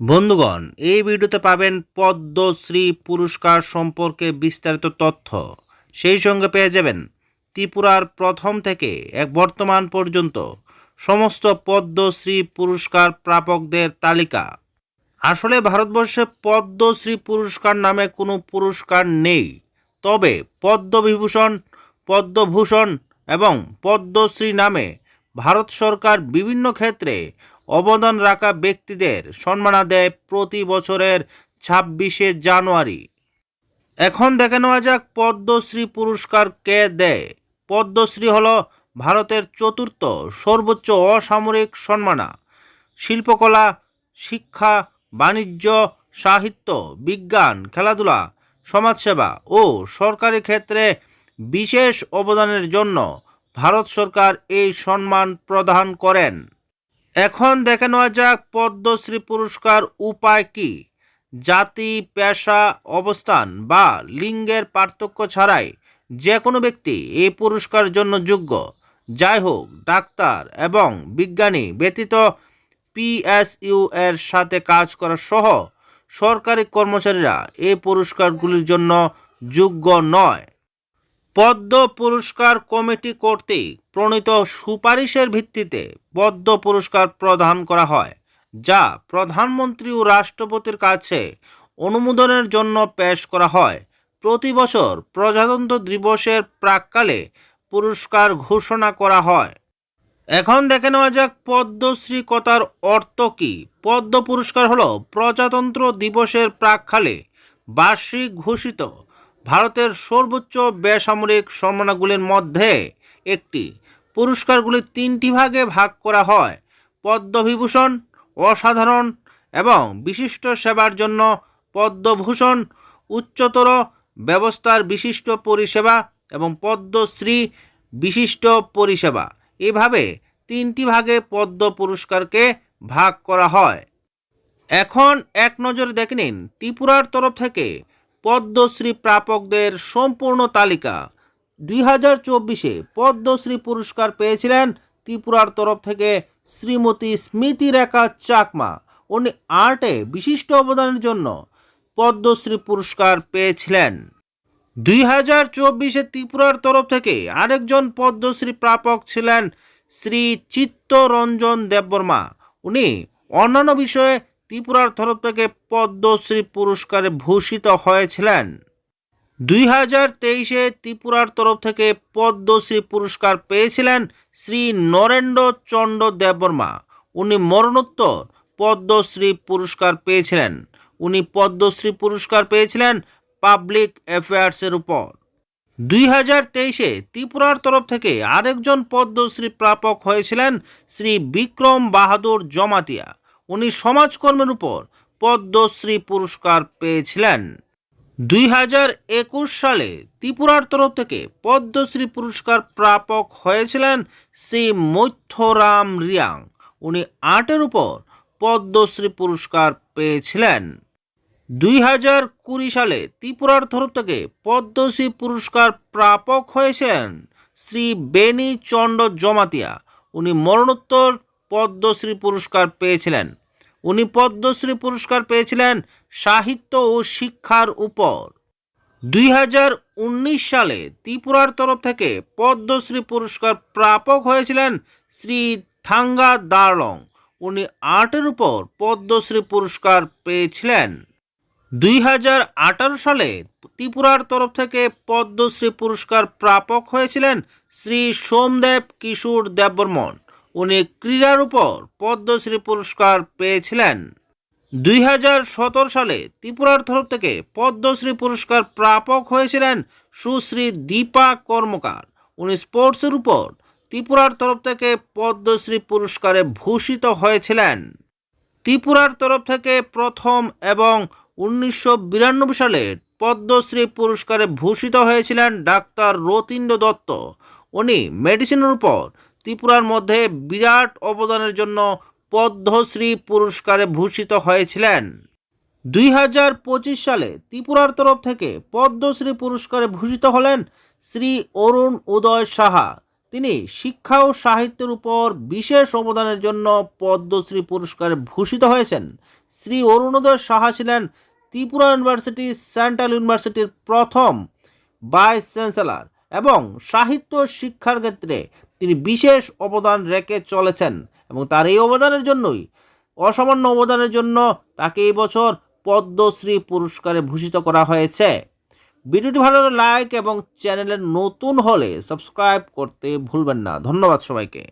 বন্ধুগণ, এই ভিডিওতে পাবেন পদ্মশ্রী পুরস্কার সম্পর্কে বিস্তারিত তথ্য। সেই সঙ্গে পেয়ে যাবেন ত্রিপুরার প্রথম থেকে এক বর্তমান পর্যন্ত সমস্ত পদ্মশ্রী পুরস্কার প্রাপকদের তালিকা। আসলে ভারতবর্ষে পদ্মশ্রী পুরস্কার নামে কোনো পুরস্কার নেই। তবে পদ্মবিভূষণ, পদ্মভূষণ এবং পদ্মশ্রী নামে ভারত সরকার বিভিন্ন ক্ষেত্রে অবদান রাখা ব্যক্তিদের সম্মানা দেয় প্রতি বছরের ছাব্বিশে জানুয়ারি। এখন দেখে নেওয়া যাক পদ্মশ্রী পুরস্কার কে দেয়। পদ্মশ্রী হল ভারতের চতুর্থ সর্বোচ্চ অসামরিক সম্মানা। শিল্পকলা, শিক্ষা, বাণিজ্য, সাহিত্য, বিজ্ঞান, খেলাধুলা, সমাজসেবা ও সরকারি ক্ষেত্রে বিশেষ অবদানের জন্য ভারত সরকার এই সম্মান প্রদান করেন। এখন দেখে নেওয়া যাক পদ্মশ্রী পুরস্কার উপায় কি। জাতি, পেশা, অবস্থান বা লিঙ্গের পার্থক্য ছাড়াই যে কোনো ব্যক্তি এই পুরস্কার জন্য যোগ্য। যাই হোক, ডাক্তার এবং বিজ্ঞানী ব্যতীত পিএসইউ এর সাথে কাজ করা সহ সরকারি কর্মচারীরা এই পুরস্কারগুলির জন্য যোগ্য নয়। পদ্ম পুরস্কার কমিটি কর্তৃক প্রণীত সুপারিশের ভিত্তিতে পদ্ম পুরস্কার প্রদান করা হয়, যা প্রধানমন্ত্রী ও রাষ্ট্রপতির কাছে অনুমোদনের জন্য পেশ করা হয়। প্রতি বছর প্রজাতন্ত্র দিবসের প্রাককালে পুরস্কার ঘোষণা করা হয়। এখন দেখে নেওয়া যাক পদ্মশ্রী কথার অর্থ কী। পদ্ম পুরস্কার হলো প্রজাতন্ত্র দিবসের প্রাককালে বার্ষিক ঘোষিত ভারতের সর্বোচ্চ বেসামরিক সম্মানগুলির মধ্যে একটি। পুরস্কারগুলি তিনটি ভাগে ভাগ করা হয়। পদ্মবিভূষণ, অসাধারণ এবং বিশিষ্ট সেবার জন্য পদ্মভূষণ, উচ্চতর ব্যবস্থার বিশিষ্ট পরিষেবা এবং পদ্মশ্রী বিশিষ্ট পরিষেবা। এভাবে তিনটি ভাগে পদ্ম পুরস্কারকে ভাগ করা হয়। এখন এক নজরে দেখে নিন ত্রিপুরার তরফ থেকে পদ্মশ্রী প্রাপকদের সম্পূর্ণ তালিকা। দুই হাজার চব্বিশে পদ্মশ্রী পুরস্কার পেয়েছিলেন ত্রিপুরার তরফ থেকে শ্রীমতী স্মৃতি রেখা চাকমা। উনি আর্টে বিশিষ্ট অবদানের জন্য পদ্মশ্রী পুরস্কার পেয়েছিলেন। দুই হাজার চব্বিশে ত্রিপুরার তরফ থেকে আরেকজন পদ্মশ্রী প্রাপক ছিলেন শ্রী চিত্তরঞ্জন দেববর্মা। উনি অন্যান্য বিষয়ে ত্রিপুরার তরফ থেকে পদ্মশ্রী পুরস্কারে ভূষিত হয়েছিলেন। দুই হাজার তেইশে ত্রিপুরার তরফ থেকে পদ্মশ্রী পুরস্কার পেয়েছিলেন শ্রী নরেন্দ্র চন্দ্র দেববর্মা। উনি মরণোত্তর পদ্মশ্রী পুরস্কার পেয়েছিলেন। উনি পদ্মশ্রী পুরস্কার পেয়েছিলেন পাবলিক অ্যাফেয়ার্সের উপর। দুই হাজার তেইশে ত্রিপুরার তরফ থেকে আরেকজন পদ্মশ্রী প্রাপক হয়েছিলেন শ্রী বিক্রম বাহাদুর জমাতিয়া। উনি সমাজকর্মের উপর পদ্মশ্রী পুরস্কার পেয়েছিলেন। দুই হাজার একুশ সালে ত্রিপুরার তরফ থেকে পদ্মশ্রী পুরস্কার প্রাপক হয়েছিলেন শ্রী মৈথরাম রিয়াং। উনি আর্টের উপর পদ্মশ্রী পুরস্কার পেয়েছিলেন। দুই হাজার কুড়ি সালে ত্রিপুরার তরফ থেকে পদ্মশ্রী পুরস্কার প্রাপক হয়েছেন শ্রী বেনি চন্দ্র জমাতিয়া। উনি মরণোত্তর পদ্মশ্রী পুরস্কার পেয়েছিলেন। উনি পদ্মশ্রী পুরস্কার পেয়েছিলেন সাহিত্য ও শিক্ষার উপর। দুই হাজার উনিশ সালে ত্রিপুরার তরফ থেকে পদ্মশ্রী পুরস্কার প্রাপক হয়েছিলেন শ্রী থাঙ্গা দারলং। উনি আর্টের উপর পদ্মশ্রী পুরস্কার পেয়েছিলেন। দুই হাজার আঠারো সালে ত্রিপুরার তরফ থেকে পদ্মশ্রী পুরস্কার প্রাপক হয়েছিলেন শ্রী সোমদেব কিশোর দেববর্মন। উনি ক্রীড়ার উপর পদ্মশ্রী পুরস্কার পেয়েছিলেন। দুই হাজার সতেরো সালে ত্রিপুরার তরফ থেকে পদ্মশ্রী পুরস্কার প্রাপক হয়েছিলেন সুশ্রী দীপা কর্মকার। উনি স্পোর্টসের উপর ত্রিপুরার তরফ থেকে পদ্মশ্রী পুরস্কারে ভূষিত হয়েছিলেন। ত্রিপুরার তরফ থেকে প্রথম এবং উনিশশো বিরানব্বই সালে পদ্মশ্রী পুরস্কারে ভূষিত হয়েছিলেন ডাক্তার রতীন্দ্র দত্ত। উনি মেডিসিনের উপর ত্রিপুরার মধ্যে বিরাট অবদানের জন্য পদ্মশ্রী পুরস্কারে ভূষিত হয়েছিলেন। দুই হাজার পঁচিশ সালে ত্রিপুরার তরফ থেকে পদ্মশ্রী পুরস্কারে ভূষিত হলেন শ্রী অরুণ উদয় সাহা। তিনি শিক্ষা ও সাহিত্যের উপর বিশেষ অবদানের জন্য পদ্মশ্রী পুরস্কারে ভূষিত হয়েছেন। শ্রী অরুণোদয় সাহা ছিলেন ত্রিপুরা ইউনিভার্সিটি, সেন্ট্রাল ইউনিভার্সিটির প্রথম ভাইস চ্যান্সেলর এবং সাহিত্য শিক্ষার ক্ষেত্রে তিনি বিশেষ অবদান রেখে চলেছেন এবং তার এই অবদানের জন্যই, অসামান্য অবদানের জন্য তাকে এই বছর পদ্মশ্রী পুরস্কারে ভূষিত করা হয়েছে। ভিডিওটি ভালো লাইক এবং চ্যানেলের নতুন হলে সাবস্ক্রাইব করতে ভুলবেন না। ধন্যবাদ সবাইকে।